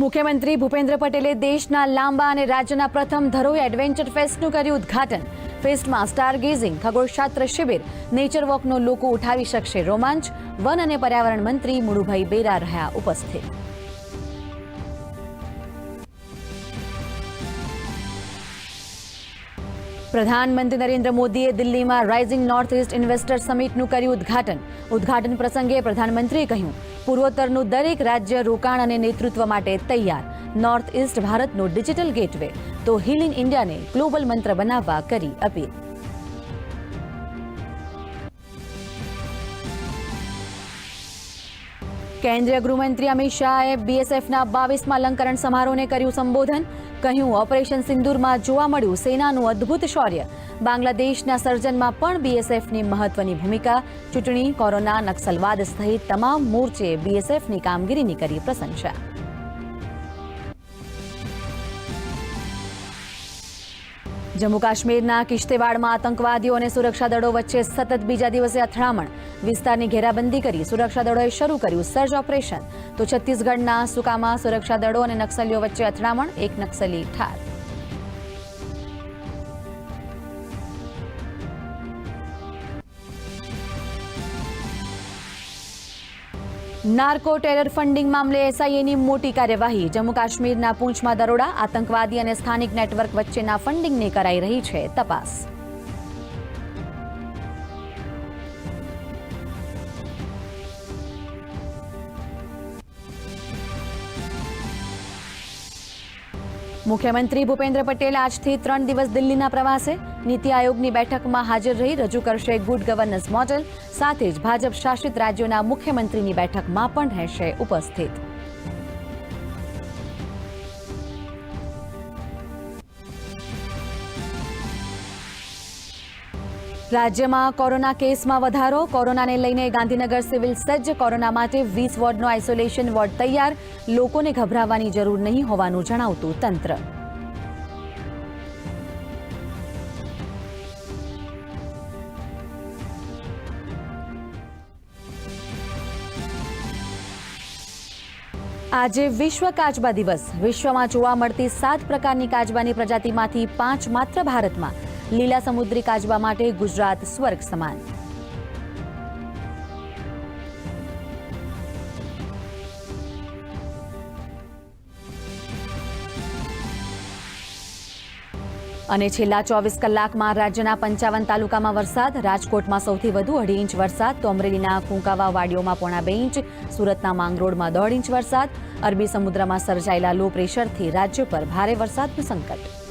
મુખ્યમંત્રી ભૂપેન્દ્ર પટેલે દેશના લાંબા અને રાજ્યના પ્રથમ ધરોઈ એડવેન્ચર ફેસ્ટનું કર્યું ઉદ્ઘાટન. ફેસ્ટમાં સ્ટાર ગેઝિંગ ખગોળશાસ્ત્ર શિબિર, નેચર વોકનો લોકો ઉઠાવી શકશે રોમાંચ. વન અને પર્યાવરણ મંત્રી મુળુભાઈ બેરા રહ્યા ઉપસ્થિત. પ્રધાનમંત્રી નરેન્દ્ર મોદીએ દિલ્હીમાં રાઇઝિંગ નોર્થ ઇસ્ટ ઇન્વેસ્ટર સમિટનું કર્યું ઉદ્ઘાટન. ઉદ્ઘાટન પ્રસંગે પ્રધાનમંત્રીએ કહ્યું, પૂર્વોત્તરનું દરેક રાજ્ય રોકાણ અને નેતૃત્વ માટે તૈયાર. નોર્થ ઇસ્ટ ભારતનો ડિજિટલ ગેટવે તો હિલ ઇન ઇન્ડિયાને ગ્લોબલ મંત્ર બનાવવા કરી અપીલ. કેન્દ્રીય ગૃહમંત્રી અમિત શાહે બીએસએફના બાવીસમાં અલંકરણ સમારોહને કર્યું સંબોધન. કહ્યું, ઓપરેશન સિંદૂરમાં જોવા મળ્યું સેનાનું અદ્ભુત શૌર્ય. બાંગ્લાદેશના સર્જનમાં પણ બીએસએફની મહત્વની ભૂમિકા. ચૂંટણી, કોરોના, નક્સલવાદ સહિત તમામ મોરચે બીએસએફની કામગીરીની કરી પ્રશંસા. જમ્મુ કાશ્મીરના કિશ્તેવાડમાં આતંકવાદીઓ અને સુરક્ષા દળો વચ્ચે સતત બીજા દિવસે અથડામણ. વિસ્તારની ઘેરાબંધી કરી સુરક્ષા દળોએ શરૂ કર્યું સર્ચ ઓપરેશન. તો છત્તીસગઢના સુકામાં સુરક્ષા દળો અને નક્સલીઓ વચ્ચે અથડામણ, એક નક્સલી ઠાર. નાર્કો ટેરર ફંડિંગ મામલે એસઆઈએની મોટી કાર્યવાહી. જમ્મુ કાશ્મીરના પૂંછમાં દરોડા, આતંકવાદી અને સ્થાનિક નેટવર્ક વચ્ચેના ફંડિંગની કરાઈ રહી છે તપાસ. મુખ્યમંત્રી ભૂપેન્દ્ર પટેલ આજથી ત્રણ દિવસ દિલ્હીના પ્રવાસે. નીતિ આયોગની બેઠકમાં હાજર રહી રજૂ કરશે ગુડ ગવર્નન્સ મોડેલ સાથે જ ભાજપ શાસિત રાજ્યોના મુખ્યમંત્રીની બેઠકમાં પણ રહેશે ઉપસ્થિત. રાજ્યમાં કોરોના કેસમાં વધારો. કોરોનાને લઈને ગાંધીનગર સિવિલ સજ્જ કોરોના માટે વીસ વોર્ડનો આઇસોલેશન વોર્ડ તૈયાર. લોકોને ગભરાવાની જરૂર નહીં હોવાનું જણાવતું તંત્ર. આજે વિશ્વ કાચબા દિવસ. વિશ્વમાં જોવા મળતી સાત પ્રકારની કાચબાની પ્રજાતિમાંથી પાંચ માત્ર ભારતમાં. લીલા સમુદ્રી કાચબા માટે ગુજરાત સ્વર્ગ સમાન. અને છેલ્લા ચોવીસ કલાકમાં રાજ્યના પંચાવન તાલુકામાં વરસાદ, રાજકોટમાં સૌથી વધુ અઢી ઇંચ વરસાદ, તો અમરેલીના કુંકાવા વાડીઓમાં પોણા બે ઇંચ, સુરતના માંગરોળમાં દોઢ ઇંચ વરસાદ, અરબી સમુદ્રમાં સર્જાયેલા લો પ્રેશરથી રાજ્ય પર ભારે વરસાદનું સંકટ.